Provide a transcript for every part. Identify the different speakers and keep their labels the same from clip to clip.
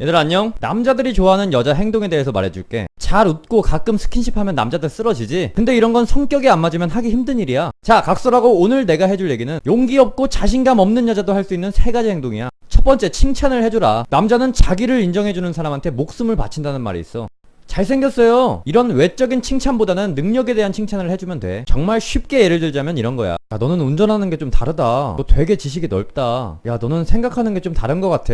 Speaker 1: 얘들 안녕? 남자들이 좋아하는 여자 행동에 대해서 말해줄게. 잘 웃고 가끔 스킨십 하면 남자들 쓰러지지? 근데 이런 건 성격이 안 맞으면 하기 힘든 일이야. 자, 각설하고 오늘 내가 해줄 얘기는 용기 없고 자신감 없는 여자도 할 수 있는 세 가지 행동이야. 첫 번째, 칭찬을 해주라. 남자는 자기를 인정해주는 사람한테 목숨을 바친다는 말이 있어. 잘생겼어요. 이런 외적인 칭찬보다는 능력에 대한 칭찬을 해주면 돼. 정말 쉽게 예를 들자면 이런 거야. 야, 너는 운전하는 게 좀 다르다. 너 되게 지식이 넓다. 야, 너는 생각하는 게 좀 다른 것 같아.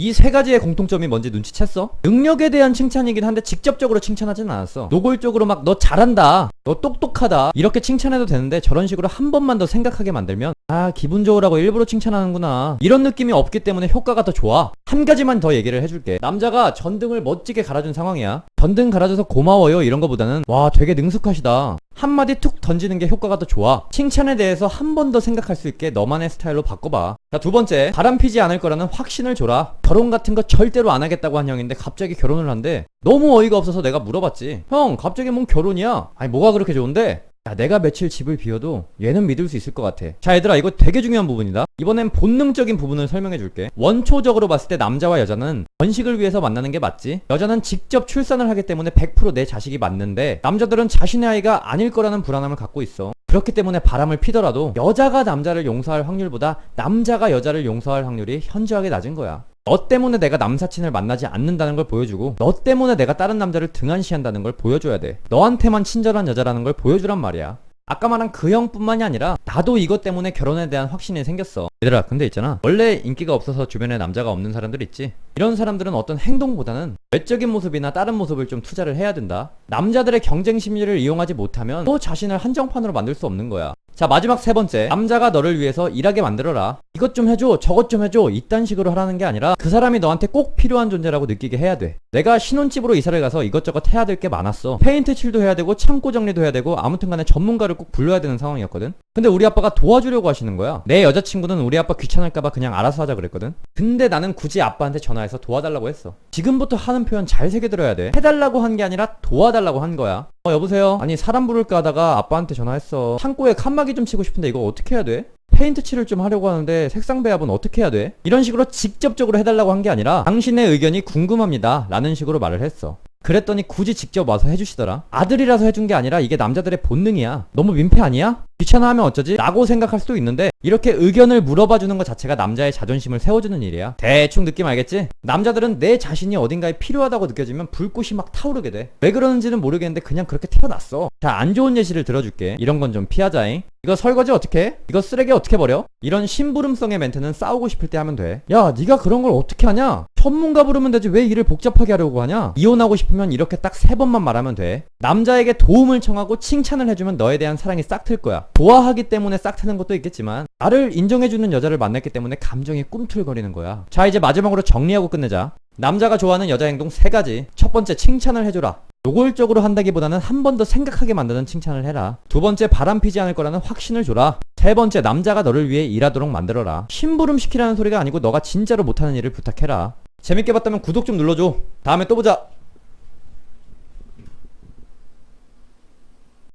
Speaker 1: 이 세 가지의 공통점이 뭔지 눈치챘어? 능력에 대한 칭찬이긴 한데 직접적으로 칭찬하진 않았어. 노골적으로 막 너 잘한다. 너 똑똑하다. 이렇게 칭찬해도 되는데 저런 식으로 한 번만 더 생각하게 만들면 아, 기분 좋으라고 일부러 칭찬하는구나. 이런 느낌이 없기 때문에 효과가 더 좋아. 한 가지만 더 얘기를 해줄게. 남자가 전등을 멋지게 갈아준 상황이야. 전등 갈아줘서 고마워요. 이런 거보다는 와, 되게 능숙하시다. 한마디 툭 던지는 게 효과가 더 좋아. 칭찬에 대해서 한 번 더 생각할 수 있게 너만의 스타일로 바꿔봐. 자, 두 번째. 바람 피지 않을 거라는 확신을 줘라. 결혼 같은 거 절대로 안 하겠다고 한 형인데 갑자기 결혼을 한대. 너무 어이가 없어서 내가 물어봤지. 형, 갑자기 뭔 결혼이야? 아니, 뭐가 그렇게 좋은데? 야, 내가 며칠 집을 비워도 얘는 믿을 수 있을 것 같아. 자, 얘들아, 이거 되게 중요한 부분이다. 이번엔 본능적인 부분을 설명해 줄게. 원초적으로 봤을 때 남자와 여자는 번식을 위해서 만나는 게 맞지? 여자는 직접 출산을 하기 때문에 100%내 자식이 맞는데, 남자들은 자신의 아이가 아닐 거라는 불안함을 갖고 있어. 그렇기 때문에 바람을 피더라도 여자가 남자를 용서할 확률보다 남자가 여자를 용서할 확률이 현저하게 낮은 거야. 너 때문에 내가 남사친을 만나지 않는다는 걸 보여주고 너 때문에 내가 다른 남자를 등한시한다는 걸 보여줘야 돼. 너한테만 친절한 여자라는 걸 보여주란 말이야. 아까 말한 그 형뿐만이 아니라 나도 이것 때문에 결혼에 대한 확신이 생겼어. 얘들아 근데 있잖아. 원래 인기가 없어서 주변에 남자가 없는 사람들 있지. 이런 사람들은 어떤 행동보다는 외적인 모습이나 다른 모습을 좀 투자를 해야 된다. 남자들의 경쟁 심리를 이용하지 못하면 너 자신을 한정판으로 만들 수 없는 거야. 자 마지막 세 번째 남자가 너를 위해서 일하게 만들어라 이것 좀 해줘 저것 좀 해줘 이딴 식으로 하라는 게 아니라 그 사람이 너한테 꼭 필요한 존재라고 느끼게 해야 돼. 내가 신혼집으로 이사를 가서 이것저것 해야 될 게 많았어. 페인트 칠도 해야 되고 창고 정리도 해야 되고 아무튼 간에 전문가를 꼭 불러야 되는 상황이었거든. 근데 우리 아빠가 도와주려고 하시는 거야. 내 여자친구는 우리 아빠 귀찮을까봐 그냥 알아서 하자 그랬거든. 근데 나는 굳이 아빠한테 전화해서 도와달라고 했어. 지금부터 하는 표현 잘 새겨 들어야 돼. 해달라고 한 게 아니라 도와달라고 한 거야. 어 여보세요? 아니 사람 부를까 하다가 아빠한테 전화했어. 창고에 칸막이 좀 치고 싶은데 이거 어떻게 해야 돼? 페인트 칠을 좀 하려고 하는데 색상 배합은 어떻게 해야 돼? 이런 식으로 직접적으로 해달라고 한 게 아니라 당신의 의견이 궁금합니다 라는 식으로 말을 했어 그랬더니 굳이 직접 와서 해주시더라 아들이라서 해준 게 아니라 이게 남자들의 본능이야 너무 민폐 아니야? 귀찮아하면 어쩌지? 라고 생각할 수도 있는데 이렇게 의견을 물어봐 주는 것 자체가 남자의 자존심을 세워주는 일이야 대충 느낌 알겠지? 남자들은 내 자신이 어딘가에 필요하다고 느껴지면 불꽃이 막 타오르게 돼왜 그러는지는 모르겠는데 그냥 그렇게 태어났어 자 안 좋은 예시를 들어줄게 이런 건 좀 피하자잉 이거 설거지 어떻게 해? 이거 쓰레기 어떻게 버려? 이런 심부름성의 멘트는 싸우고 싶을 때 하면 돼. 야, 네가 그런 걸 어떻게 하냐? 전문가 부르면 되지 왜 일을 복잡하게 하려고 하냐? 이혼하고 싶으면 이렇게 딱 세 번만 말하면 돼. 남자에게 도움을 청하고 칭찬을 해주면 너에 대한 사랑이 싹 틀 거야. 좋아하기 때문에 싹 트는 것도 있겠지만 나를 인정해주는 여자를 만났기 때문에 감정이 꿈틀거리는 거야. 자, 이제 마지막으로 정리하고 끝내자. 남자가 좋아하는 여자 행동 세 가지. 첫 번째, 칭찬을 해줘라. 노골적으로 한다기보다는 한 번 더 생각하게 만드는 칭찬을 해라. 두 번째, 바람 피지 않을 거라는 확신을 줘라. 세 번째, 남자가 너를 위해 일하도록 만들어라. 심부름 시키라는 소리가 아니고 너가 진짜로 못하는 일을 부탁해라. 재밌게 봤다면 구독 좀 눌러줘. 다음에 또 보자.